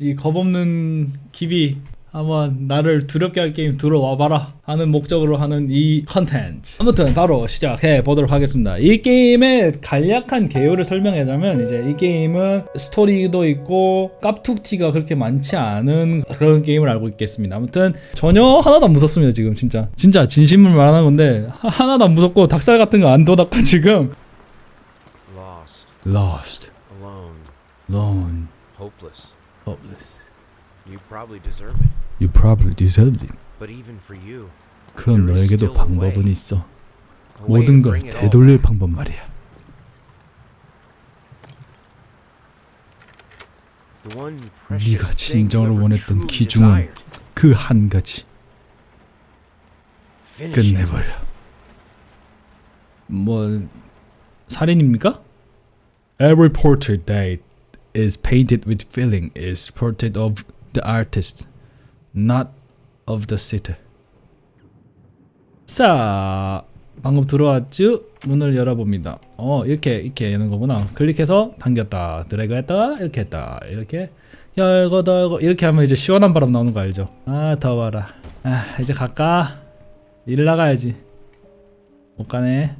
이 겁없는 기비 한번 나를 두렵게 할 게임 들어와봐라 하는 목적으로 하는 이 컨텐츠. 아무튼 바로 시작해 보도록 하겠습니다. 이 게임의 간략한 개요를 설명하자면 이제 이 게임은 스토리도 있고 깝툭티가 그렇게 많지 않은 그런 게임을 알고 있겠습니다. 아무튼 전혀 하나도 안 무섭습니다 지금 진짜. 진짜 진심을 말하는 건데 하- 하나도 안 무섭고 닭살 같은 거 안 돋았고 지금. Lost, Lost, alone, Alone, hopeless. Hopeless You probably deserve it. You probably deserve it But even for you, 그런 There is 너에게도 still a 방법은 way. 있어 a way to 모든 걸 bring it all 되돌릴 back. 방법 말이야. The one precious 네가 thing 진정으로 you ever 원했던 truly 기중은 desired. 그 한 가지 Finish it. 끝내버려. 뭐 살인입니까? Every portrait that is painted with feeling is portrait of the artist, not of the sitter. 자, 방금 들어왔죠? 문을 열어봅니다. 어, 이렇게 이렇게 여는 거구나. 클릭해서 당겼다, 드래그 했다, 이렇게 했다, 이렇게 열고 덜고 이렇게 하면 이제 시원한 바람 나오는 거 알죠? 아 더워라. 아 이제 갈까? 일 나가야지. 못 가네.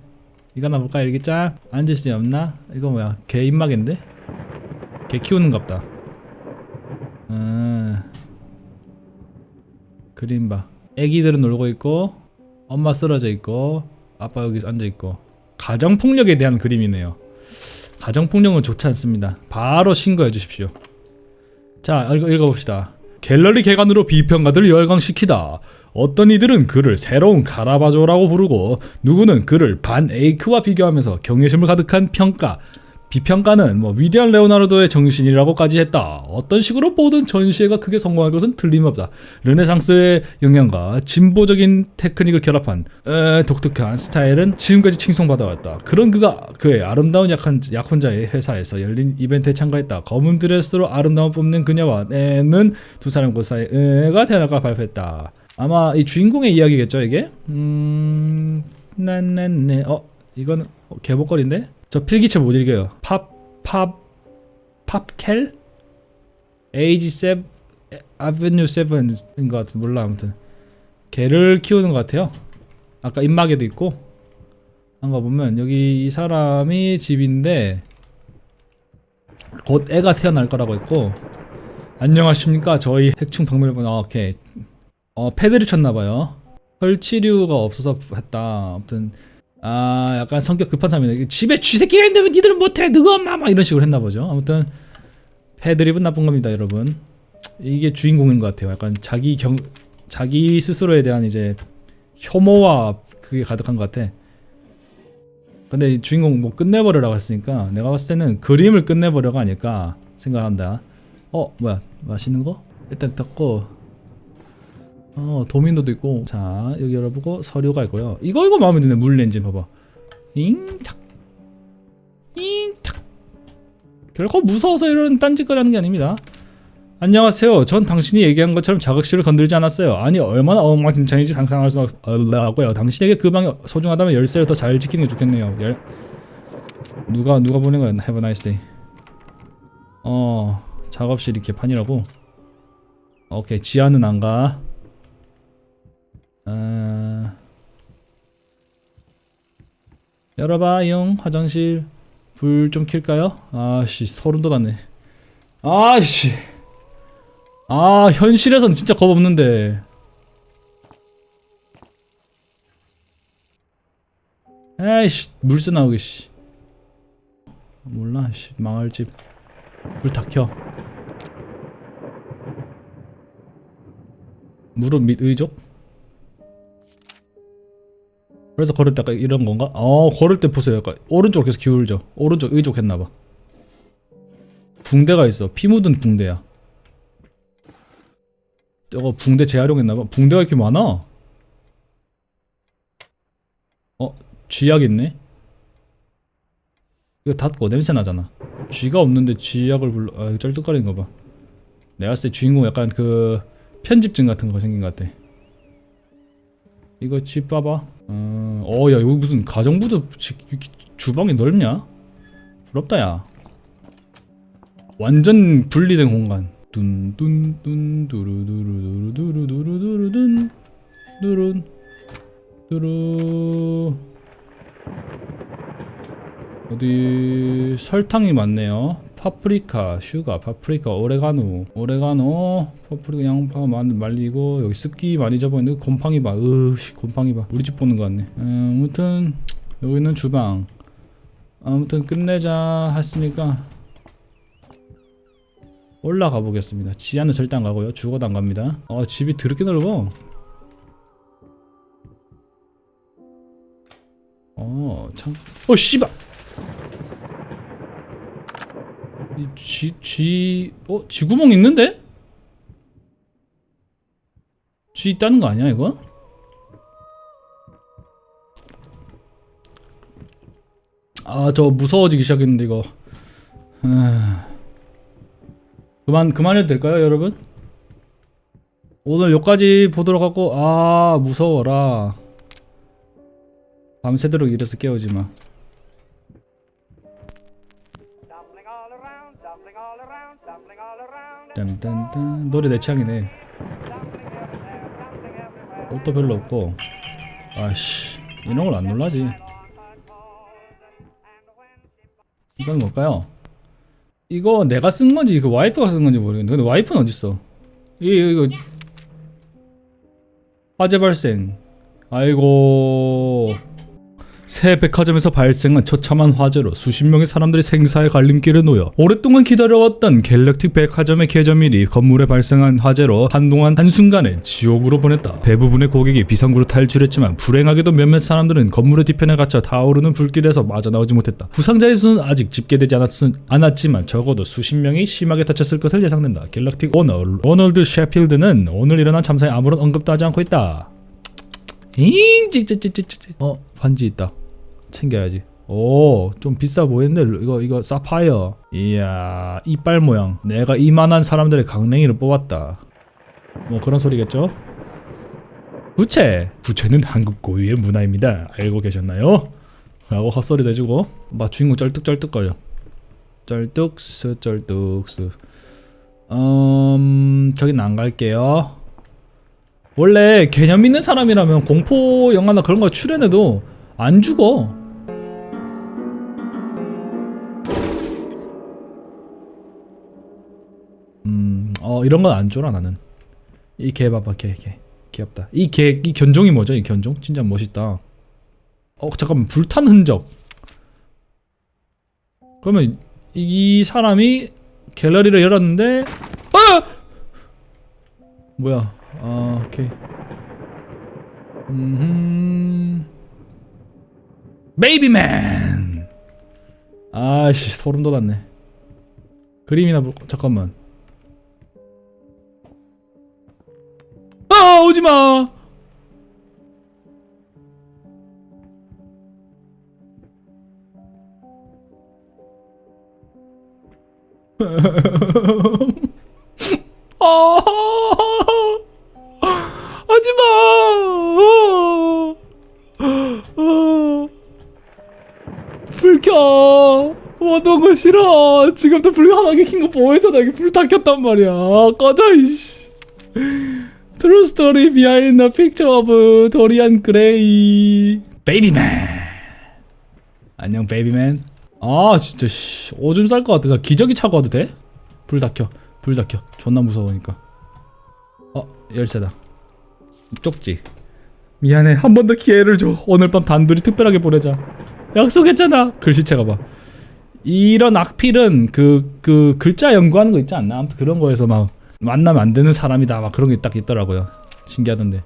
이거나 볼까 일기장? 앉을 수 없나? 이거 뭐야? 개 입막인데? 개 키우는갑다. 음. 그림 봐. 애기들은 놀고 있고, 엄마 쓰러져 있고, 아빠 여기 앉아 있고. 가정 폭력에 대한 그림이네요. 가정 폭력은 좋지 않습니다. 바로 신고해 주십시오. 자, 읽어, 읽어봅시다. 갤러리 개관으로 비평가들을 열광시키다. 어떤 이들은 그를 새로운 카라바조라고 부르고 누구는 그를 반 에이크와 비교하면서 경외심을 가득한 평가. 비평가는 뭐 위대한 레오나르도의 정신이라고까지 했다. 어떤 식으로 보든 전시회가 크게 성공할 것은 틀림없다. 르네상스의 영향과 진보적인 테크닉을 결합한 에, 독특한 스타일은 지금까지 칭송받아왔다. 그런 그가 그의 아름다운 약한, 약혼자의 회사에서 열린 이벤트에 참가했다. 검은 드레스로 아름다움 뿜는 그녀와 내는 두 사람 그 사이 가 태어날까 발표했다. 아마 이 주인공의 이야기겠죠 이게? 음... 난난네 어? 이거는 어, 개복거리인데? 저 필기체 못 읽어요. 팝, 팝, 팝켈? 에이지 7, 아베뉴 7인 것 같은 몰라 아무튼. 개를 키우는 것 같아요. 아까 입마개도 있고. 한 거 보면 여기 이 사람이 집인데 곧 애가 태어날 거라고 했고. 안녕하십니까? 저희 핵충 박멸본 아, 오케이. 어 패드립 쳤나봐요. 설치류가 없어서 했다. 아무튼 아 약간 성격 급한 사람이네. 집에 쥐새끼가 있는데 왜 니들은 못해? 너가 엄마! 막 이런 식으로 했나 보죠. 아무튼 패드립은 나쁜 겁니다 여러분. 이게 주인공인 것 같아요. 약간 자기 경 자기 스스로에 대한 이제 혐오와 그게 가득한 것 같아. 근데 이 주인공 뭐 끝내버리라고 했으니까 내가 봤을 때는 그림을 끝내버려가 아닐까 생각한다. 어 뭐야? 맛있는 거? 일단 닫고 어 도미노도 있고. 자 여기 열어보고 서류가 있고요. 이거 이거 마음에 드네. 물 렌즈 봐봐. 잉탁. 잉탁. 결코 무서워서 이런 딴짓거리 하는 게 아닙니다. 안녕하세요. 전 당신이 얘기한 것처럼 자극실을 건들지 않았어요. 아니 얼마나 엉망진창인지 상상할 수 없고요. 당신에게 그 방이 소중하다면 열쇠를 더 잘 지키는 게 좋겠네요. 열... 누가 누가 보낸 거야? Have a nice day. 어 작업실이 개판이라고? 오케이 지하는 안가 아... 열어봐용. 화장실. 불 좀 킬까요? 아씨 소름 돋았네. 아씨. 아 현실에선 진짜 겁 없는데. 에이씨 물새 나오게 씨. 몰라 씨. 망할 집불 다 켜. 무릎 및 의족 그래서 걸을 때 약간 이런 건가? 어 걸을 때 보세요. 약간 오른쪽으로 계속 기울죠. 오른쪽 의족 했나봐. 붕대가 있어. 피 묻은 붕대야. 저거 붕대 재활용했나봐. 붕대가 이렇게 많아? 어 쥐약 있네? 이거 닫고 냄새 나잖아. 쥐가 없는데 쥐약을 불러. 아 이거 쩔뚝거리는 거 봐. 내가 봤을 때 주인공 약간 그 편집증 같은 거 생긴 것 같아 이거 집 봐봐 어, 어, 야, 여기 무슨 가정부도 주방이 넓냐? 부럽다, 야. 완전 분리된 공간. 뚠뚠뚠 두루두루두루두루두루두룬 두룬 두루 어디 설탕이 많네요. 파프리카, 슈가, 파프리카, 오레가노, 오레가노, 파프리카, 양파 많이 말리고 여기 습기 많이 잡아있는데 곰팡이 봐. 으씨 곰팡이 봐. 우리 집 보는 것 같네. 음, 아무튼 여기는 주방. 아무튼 끝내자 했으니까 올라가 보겠습니다. 지하는 절대 안 가고요. 죽어도 안 갑니다. 어 집이 드럽게 넓어. 어 참. 어 씨발. 이 쥐, 쥐, 어, 쥐구멍 있는데? 쥐 있다는 거 아니야, 이거? 아, 저 무서워지기 시작했는데, 이거. 아... 그만, 그만해도 될까요, 여러분? 오늘 여기까지 보도록 하고, 아, 무서워라. 밤새도록 일해서 깨우지 마. 딴딴딴. 노래 내 everywhere. 옷도 별로 없고. 아씨 이런 걸 안 놀라지. 이건 뭘까요? 이거 내가 쓴 건지 그 와이프가 쓴 건지 모르겠는데 근데 와이프는 어딨어? 이거 이거. 화재 발생. 아이고 새 백화점에서 발생한 처참한 화재로 수십 명의 사람들이 생사의 갈림길에 놓여 오랫동안 기다려왔던 갤럭틱 백화점의 개점일이 건물에 발생한 화재로 한동안 한순간에 지옥으로 보냈다. 대부분의 고객이 비상구로 탈출했지만 불행하게도 몇몇 사람들은 건물의 뒤편에 갇혀 타오르는 불길에서 빠져나오지 못했다. 부상자의 수는 아직 집계되지 않았, 않았지만 적어도 수십 명이 심하게 다쳤을 것을 예상된다. 갤럭틱 오너 로널드 셰필드는 오늘 일어난 참사에 아무런 언급도 하지 않고 있다. 잉 찍찍찍찍찍. 어 반지 있다. 챙겨야지. 오 좀 비싸 보이는데 이거 이거 사파이어. 이야 이빨 모양. 내가 이만한 사람들의 강냉이를 뽑았다. 뭐 그런 소리겠죠? 부채. 부채는 한국 고유의 문화입니다. 알고 계셨나요? 라고 헛소리도 해주고 막 주인공 쩔뚝쩔뚝거려. 쩔뚝스 쩔뚝스. 음 저긴 안 갈게요 원래 개념 있는 사람이라면 공포 영화나 그런 거 출연해도 안 죽어. 음, 어 이런 건 안 줘라 나는. 이 개 봐봐 개 개. 귀엽다. 이 개 이 견종이 뭐죠? 이 견종? 진짜 멋있다. 어 잠깐만 불탄 흔적. 그러면 이 사람이 갤러리를 열었는데 아! 뭐야? 아 오케이. 음. 베이비맨. 아씨 소름 돋았네. 그림이나 볼 잠깐만. 아 오지 마. 아. 와 너무 싫어. 지금도 불 하나게 킨 거 보이잖아. 여기 불다 켰단 말이야. 꺼져 이씨. True story behind the picture of 도리안 그레이. 베이비맨. 안녕 베이비맨. 아 진짜 씨 오줌 쌀 것 같아. 나 기저귀 차고 와도 돼? 불 다 켜. 불 다 켜. 존나 무서우니까. 어 열쇠다. 쪽지. 미안해 한 번 더 기회를 줘 오늘 밤 단둘이 특별하게 보내자 약속했잖아. 글씨체가 봐 이런 악필은 그, 그 글자 연구하는 거 있지 않나? 아무튼 그런 거에서 막 만나면 안 되는 사람이다 막 그런 게 딱 있더라고요. 신기하던데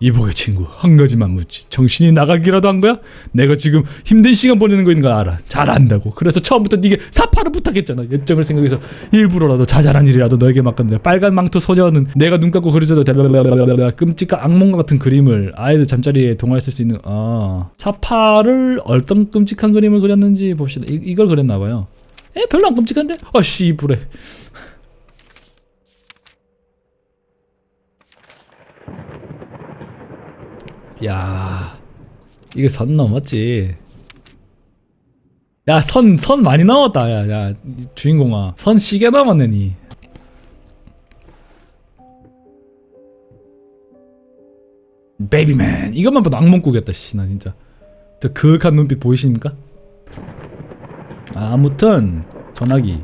이복의 친구 한 가지만 묻지. 정신이 나가기라도 한 거야? 내가 지금 힘든 시간 보내는 거 있는 거 알아. 잘 안다고. 그래서 처음부터 네게 사파를 부탁했잖아. 예점을 생각해서 일부러라도 자잘한 일이라도 너에게 맡겼는데 빨간 망토 소녀는 내가 눈 감고 그려져도 끔찍한 악몽과 같은 그림을 아이들 잠자리에 동화했을 수 있는 아 사파를 어떤 끔찍한 그림을 그렸는지 봅시다. 이, 이걸 그렸나 봐요. 에 별로 안 끔찍한데? 아씨 불에 야 이거 선 넘었지. 야 선 선 많이 넘었다. 야야 주인공아. 선 시계 넘었네 니. 베이비맨. 이것만 봐도 악몽 꾸겠다 씨나 진짜. 저 그윽한 눈빛 보이십니까? 아, 아무튼 전화기.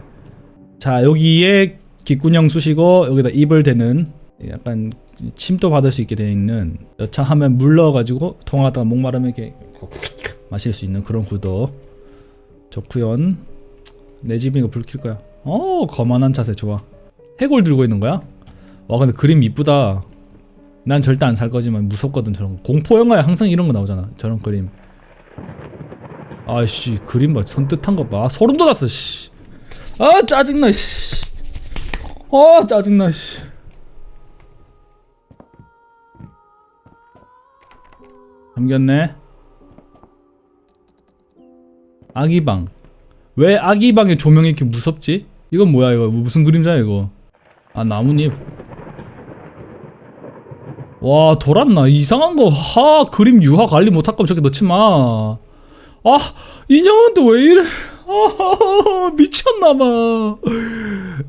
자 여기에 기꾼형 쑤시고 여기다 입을 대는 약간 침도 받을 수 있게 되어 있는 여차하면 물 넣어가지고 통화하다가 목마르면 이렇게 마실 수 있는 그런 구도. 좋구연. 내 집이니까 불켤 거야. 어 거만한 자세 좋아. 해골 들고 있는 거야? 와 근데 그림 이쁘다. 난 절대 안 살 거지만 무섭거든 저런 거. 공포 영화에 항상 이런 거 나오잖아 저런 그림. 아씨 그림 봐. 선뜻한 거봐. 아, 소름 돋았어 씨아 짜증나 씨아 짜증나 씨 잠겼네. 아기방. 왜 아기방의 조명이 이렇게 무섭지? 이건 뭐야 이거? 무슨 그림자야 이거? 아 나뭇잎. 와 돌았나? 이상한 거하 그림 유화 관리 못할 거면 저기 넣지 마 아 인형은 또 왜 이래? 아 미쳤나봐.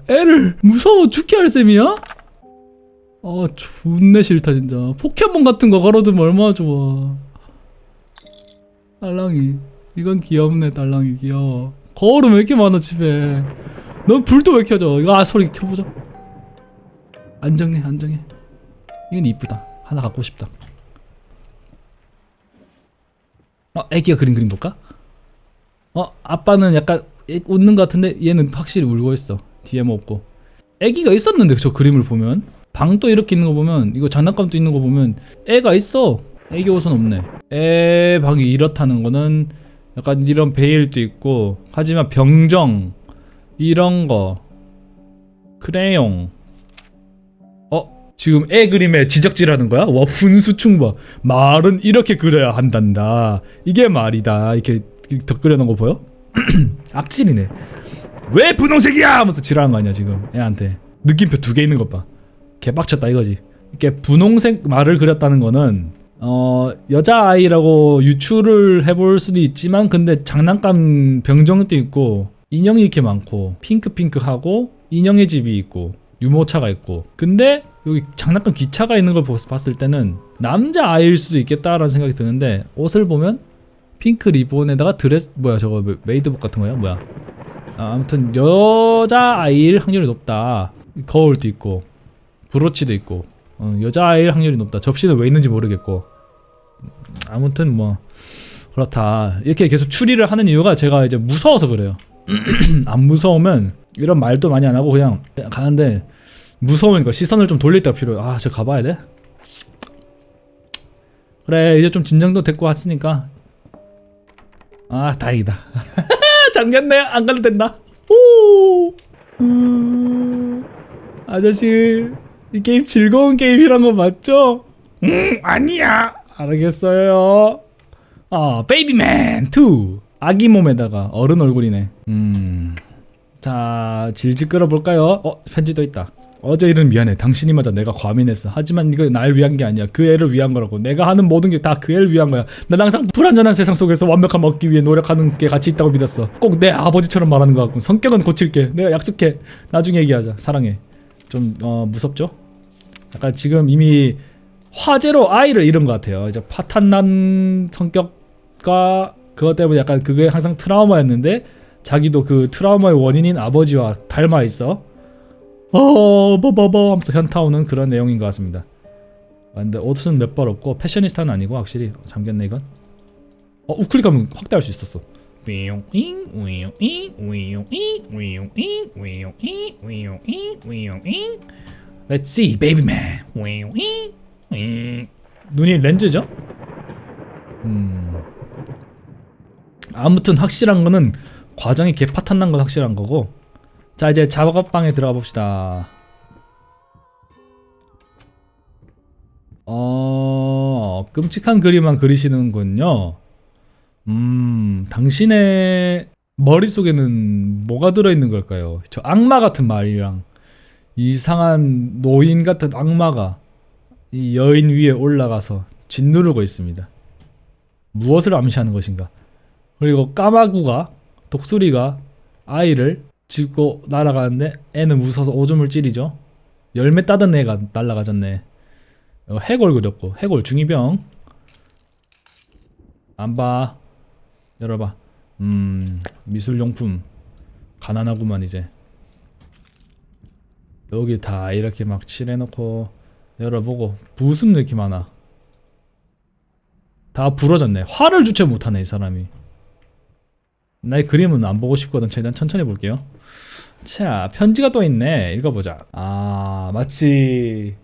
애를 무서워 죽게 할 셈이야? 아 존내 싫다 진짜. 포켓몬 같은 거 걸어두면 얼마나 좋아. 딸랑이. 이건 귀엽네 딸랑이. 귀여워. 거울은 왜 이렇게 많아 집에? 넌 불도 왜 켜져? 이거 아 소리 켜보자. 안정해 안정해. 이건 이쁘다. 하나 갖고 싶다. 어 애기가 그린 그림 볼까? 어 아빠는 약간 애- 웃는 것 같은데 얘는 확실히 울고 있어. 뭐 없고. 애기가 있었는데 저 그림을 보면 방도 이렇게 있는 거 보면 이거 장난감도 있는 거 보면 애가 있어. 애기 옷은 없네. 애 방이 이렇다는 거는 약간 이런 베일도 있고 하지만 병정 이런 거. 크레용. 어? 지금 애 그림에 지적질하는 거야? 와 훈수충 봐. 말은 이렇게 그려야 한단다. 이게 말이다. 이렇게 덧 그려놓은 거 보여? 악질이네. 왜 분홍색이야? 하면서 지랄한 거 아니야 지금? 애한테. 느낌표 두 개 있는 것봐 개빡쳤다 이거지. 이렇게 분홍색 말을 그렸다는 거는 어 여자 아이라고 유추를 해볼 수도 있지만 근데 장난감 병정도 있고 인형이 이렇게 많고 핑크핑크하고 인형의 집이 있고 유모차가 있고. 근데 여기 장난감 기차가 있는 걸 보- 봤을 때는 남자 아이일 수도 있겠다라는 생각이 드는데 옷을 보면 핑크 리본에다가 드레스 뭐야 저거 메- 메이드복 같은 거야? 뭐야? 아, 아무튼 여자 아이일 확률이 높다. 거울도 있고 브로치도 있고 어, 여자 아이일 확률이 높다. 접시는 왜 있는지 모르겠고. 음, 아무튼 뭐 그렇다. 이렇게 계속 추리를 하는 이유가 제가 이제 무서워서 그래요. 안 무서우면 이런 말도 많이 안 하고 그냥 가는데 무서우니까 시선을 좀 돌릴 때가 필요해. 아 저 가봐야 돼? 그래 이제 좀 진정도 됐고 했으니까. 아 다행이다. 잠겼네. 안 가도 된다. 오! 음, 아저씨 이 게임 즐거운 게임이란 거 맞죠? 음 아니야. 알겠어요. 아 베이비맨 2 아기 몸에다가 어른 얼굴이네. 음자 질질 끌어볼까요? 어 편지도 있다. 어제 일은 미안해. 당신이 맞아 내가 과민했어. 하지만 이거 날 위한 게 아니야. 그 애를 위한 거라고. 내가 하는 모든 게 다 그 애를 위한 거야. 난 항상 불안전한 세상 속에서 완벽함 얻기 위해 노력하는 게 가치 있다고 믿었어. 꼭 내 아버지처럼 말하는 것 같고 성격은 고칠게. 내가 약속해. 나중에 얘기하자. 사랑해 좀 어, 무섭죠? 약간 지금 이미 화재로 아이를 잃은 것 같아요 이제 파탄난 성격과 그것 때문에 약간 그게 항상 트라우마였는데 자기도 그 트라우마의 원인인 아버지와 닮아 있어 어, 뭐뭐뭐 하면서 현타 오는 그런 내용인 것 같습니다. 아, 근데 옷은 몇 벌 없고 패셔니스타는 아니고 확실히 잠겼네 이건. 어 우클릭하면 확대할 수 있었어. Let's see, baby man. 눈이 렌즈죠? 음. 아무튼 확실한 거는 과정이 개파탄 난 건 확실한 거고 자 이제 작업방에 들어가 봅시다. 어 끔찍한 그림만 그리시는군요. 음 당신의 머릿속에는 뭐가 들어있는 걸까요? 저 악마 같은 말이랑 이상한 노인 같은 악마가 이 여인 위에 올라가서 짓누르고 있습니다. 무엇을 암시하는 것인가? 그리고 까마구가 독수리가 아이를 짚고 날아가는데 애는 무서워서 오줌을 찌리죠. 열매 따던 애가 날아가졌네. 어, 해골 그렸고 해골 중이병 안 봐 열어봐. 음 미술용품. 가난하구만 이제. 여기 다 이렇게 막 칠해놓고 열어보고 무슨 왜 이렇게 많아? 다 부러졌네. 화를 주체 못하네 이 사람이. 나의 그림은 안 보고 싶거든. 최대한 천천히 볼게요. 자 편지가 또 있네. 읽어보자. 아 마치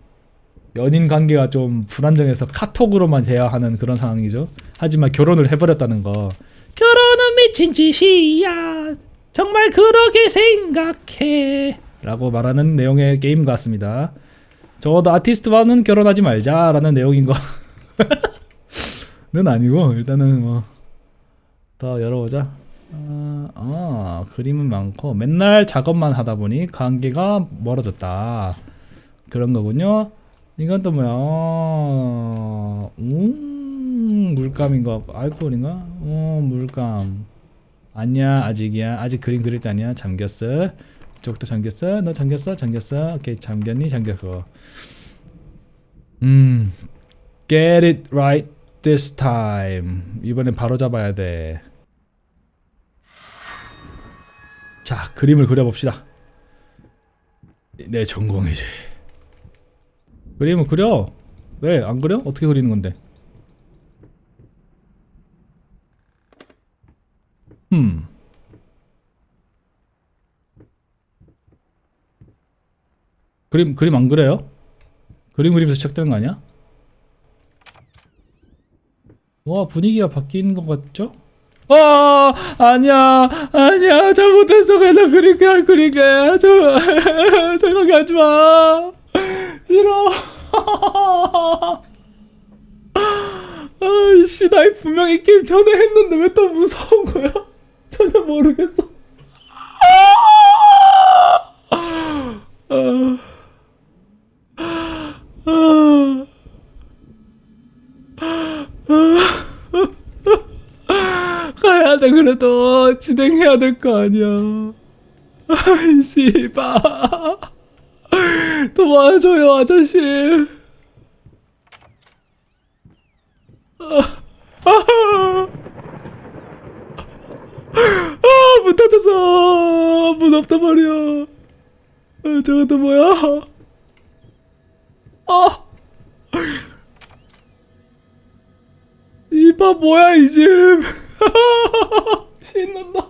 연인 관계가 좀 불안정해서 카톡으로만 돼야 하는 그런 상황이죠. 하지만 결혼을 해버렸다는 거 결혼은 미친 짓이야. 정말 그렇게 생각해. 라고 말하는 내용의 게임 같습니다. 적어도 아티스트와는 결혼하지 말자라는 내용인 거 는 아니고 일단은 뭐 더 열어보자. 아, 아, 그림은 많고 맨날 작업만 하다 보니 관계가 멀어졌다. 그런 거군요. 이건 또 뭐야? 음 물감인 거 같고 알코올인가? 어 물감. 아니야 아직이야. 아직 그림 그릴 때 아니야. 잠겼어. 이쪽도 잠겼어. 너 잠겼어? 잠겼어? 오케이 잠겼니? 잠겼어. 음 get it right this time. 이번엔 바로 잡아야 돼. 자, 그림을 그려봅시다. 내 전공이지. 그림을 그려. 왜 안 그려? 어떻게 그리는 건데? 음. 그림 그림 안 그려요? 그림 그리면서 시작되는 거 아니야? 와 분위기가 바뀐 것 같죠? 아 아니야 아니야 잘못했어 그냥 그렇게 할 그리게 저 생각하지 마 싫어 아이씨 나 분명히 게임 전에 했는데 왜 또 무서운 거야 전혀 모르겠어. 아, 아, 아. 가야 돼 그래도. 진행해야 될 거 아니야. 아이 씨발 도와줘요 아저씨 아 문 닫았어 문 없단 말이야. 아, 저건 또 뭐야? 아! 이봐 뭐야 이 집? 신난다.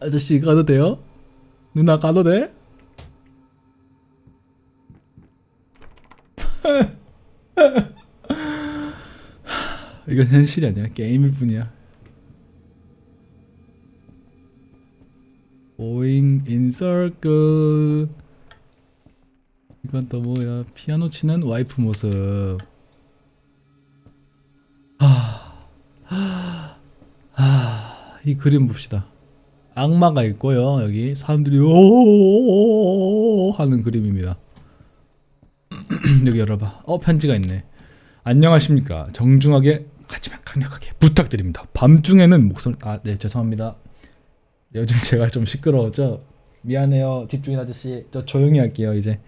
아저씨 가도 돼요? 누나 가도 돼? 이건 현실이 아니야. 게임일 뿐이야. Going in circle. 이건 또 뭐야? 피아노 치는 와이프 모습. 하이 그림 봅시다 악마가 있고요 여기. 사람들이 오 하는 그림입니다. 여기 열어봐. 어 편지가 있네. 안녕하십니까. 정중하게 하지만 강력하게 부탁드립니다. 밤중에는 목소리 아 네 죄송합니다. 요즘 제가 좀 시끄러워져 미안해요. 집주인 아저씨 저 조용히 할게요 이제.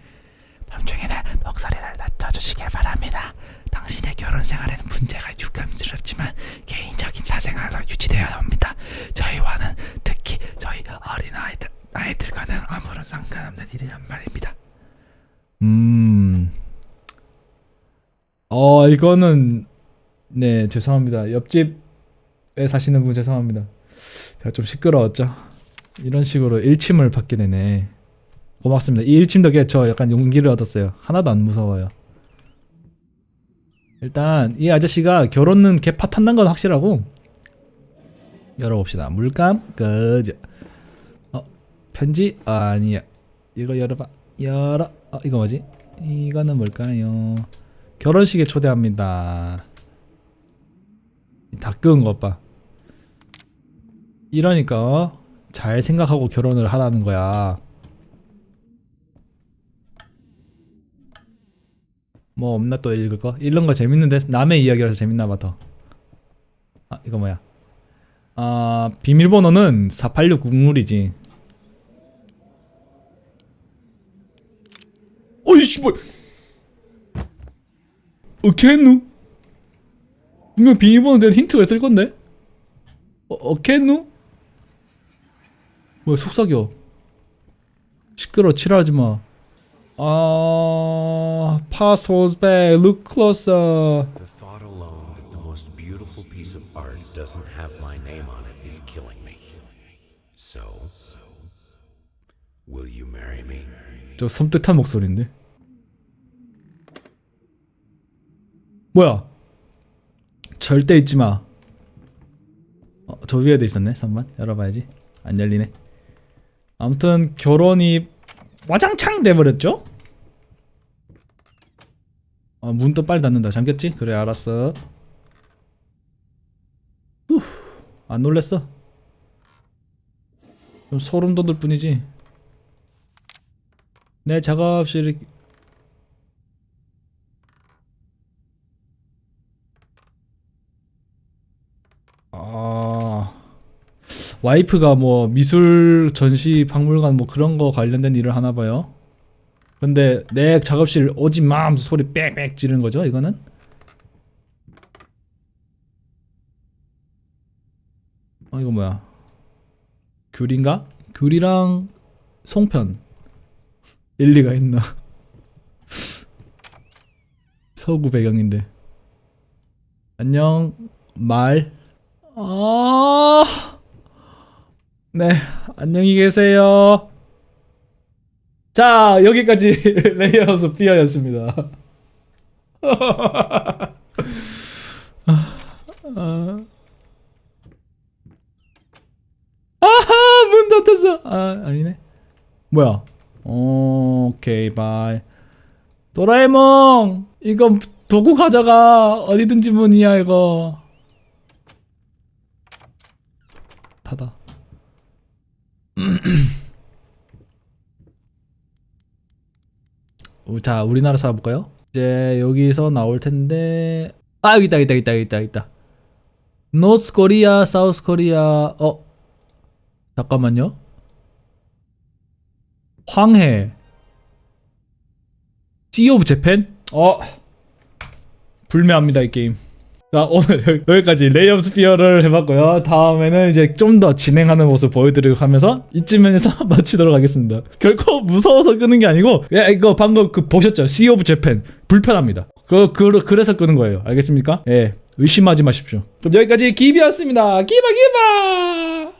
밤중에는 목소리를 낮춰주시길 바랍니다. 당신의 결혼 생활에는 문제가 유감스럽지만 개인적인 사생활로 유지되어야 합니다. 저희와는 저희 어린 아이들 아이들과는 아무런 상관없는 일이란 말입니다 음... 어 이거는 네 죄송합니다 옆집에 사시는 분 죄송합니다 제가 좀 시끄러웠죠. 이런 식으로 일침을 받게 되네. 고맙습니다. 이 일침 덕에 저 약간 용기를 얻었어요. 하나도 안 무서워요. 일단 이 아저씨가 결혼은 개파 탄다는 건 확실하고 열어봅시다. 물감 끄죠. 어 편지 아, 아니야. 이거 열어봐. 열어. 어 이거 뭐지? 이거는 뭘까요? 결혼식에 초대합니다. 다 끄은 것 봐. 이러니까 어? 잘 생각하고 결혼을 하라는 거야. 뭐 없나 또 읽을 거? 읽는 거 재밌는데 남의 이야기라서 재밌나 봐 더. 이거 뭐야? 아 비밀번호는 48600이지. 어이 씨발. 어떻게 했누? 분명 비밀번호 된 힌트가 있을 건데. 어, 어떻게 했누? 뭐야 속삭여. 시끄러 치라하지 마. 아 passwords back. Look closer. Doesn't have my name on it is killing me. So, will you marry me? 저 섬뜩한 목소리인데. 뭐야? 절대 잊지 마. 어, 저 위에도 있었네. 잠만 열어봐야지. 안 열리네. 아무튼 결혼이 와장창 돼버렸죠? 아, 문도 빨리 닫는다. 잠겼지? 그래 알았어. 후, 안 놀랬어. 좀 소름 돋을 뿐이지. 내 작업실이 아 와이프가 뭐 미술 전시 박물관 뭐 그런 거 관련된 일을 하나 봐요. 근데 내 작업실 오지 마 하면서 소리 빽빽 지르는 거죠, 이거는? 어 이거 뭐야? 귤인가? 귤이랑 송편 일리가 있나? 서구 배경인데. 안녕 말. 아. 네, 안녕히 계세요. 자, 여기까지 레이어스 피어였습니다. 아. 아 하, 문 닫혔어. 아, 아니네. 뭐야? 오케이, 바이. 도라에몽, 이거 도구 가져가. 어디든지 문이야, 이거. 닫아. 우- 자, 우리나라 찾아볼까요? 이제 여기서 나올 텐데. 아, 여기 있다, 여기 있다, 여기 있다, 여기 있다. 노스 코리아, 사우스 코리아. 어, 잠깐만요. 황해. 시 오브 재팬? 어. 불매합니다, 이 게임. 자, 오늘 여기- 여기까지 레이업 스피어를 해봤고요. 다음에는 이제 좀 더 진행하는 모습 보여드리고 하면서 이쯤에서 마치도록 하겠습니다. 결코 무서워서 끄는 게 아니고, 야, 이거 방금 그 보셨죠? 시 오브 재팬. 불편합니다. 그, 그, 그래서 끄는 거예요. 알겠습니까? 예. 의심하지 마십시오. 그럼 여기까지 기비였습니다. 기바, 기바!